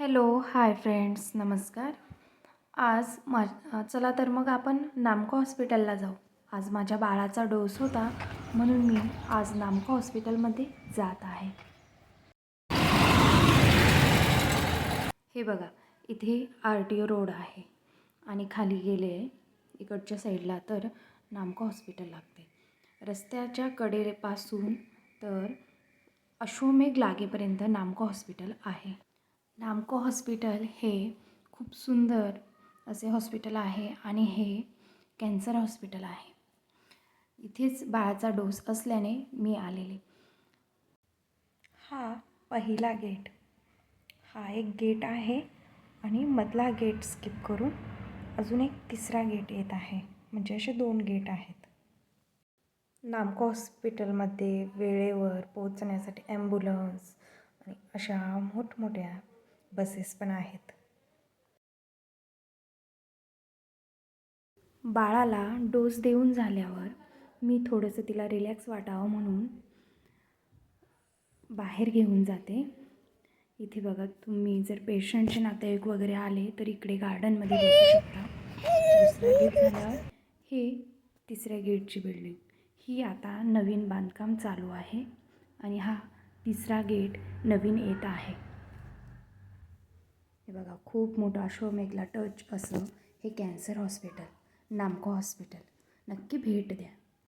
Hello hi friends नमस्कार. आज मा चला तर मग आपण नामको हॉस्पिटलला जाऊ. आज माझ्या बाळाचा डोस होता म्हणून मी आज नामको हॉस्पिटलमध्ये जात आहे. हे बघा इथे आर टी ओ रोड आहे आणि खाली गेले इकडच्या साईडला तर नामको हॉस्पिटल लागते. रस्त्याच्या कडेपासून तर अश्वमेघ लागेपर्यंत नामको हॉस्पिटल आहे. नामको हॉस्पिटल हे खूप सुंदर असे हॉस्पिटल आहे आणि हे कॅन्सर हॉस्पिटल आहे. इथेच बाळाचा डोस असल्याने मी आलेले. हा पहिला गेट. हा एक गेट आहे आणि मधला गेट स्किप करून अजून एक तिसरा गेट येत आहे. म्हणजे असे दोन गेट आहेत. नामको हॉस्पिटलमध्ये वेळेवर पोहोचण्यासाठी ॲम्ब्युलन्स आणि अशा मोठमोठ्या बसेस पण आहेत. बाळाला डोस देऊन झाल्यावर मी थोडंसं तिला रिलॅक्स वाटावं म्हणून बाहेर घेऊन जाते. इथे बघा तुम्ही जर पेशंटचे नातेवाईक वगैरे आले तर इकडे गार्डनमध्ये बसू शकता. दुसरा गेट झाल्यावर हे तिसऱ्या गेटची बिल्डिंग ही आता नवीन बांधकाम चालू आहे आणि हा तिसरा गेट नवीन येत आहे. हे बघा खूप मोठं अश्वमेघला टच असं हे कॅन्सर हॉस्पिटल नामको हॉस्पिटल नक्की भेट द्या.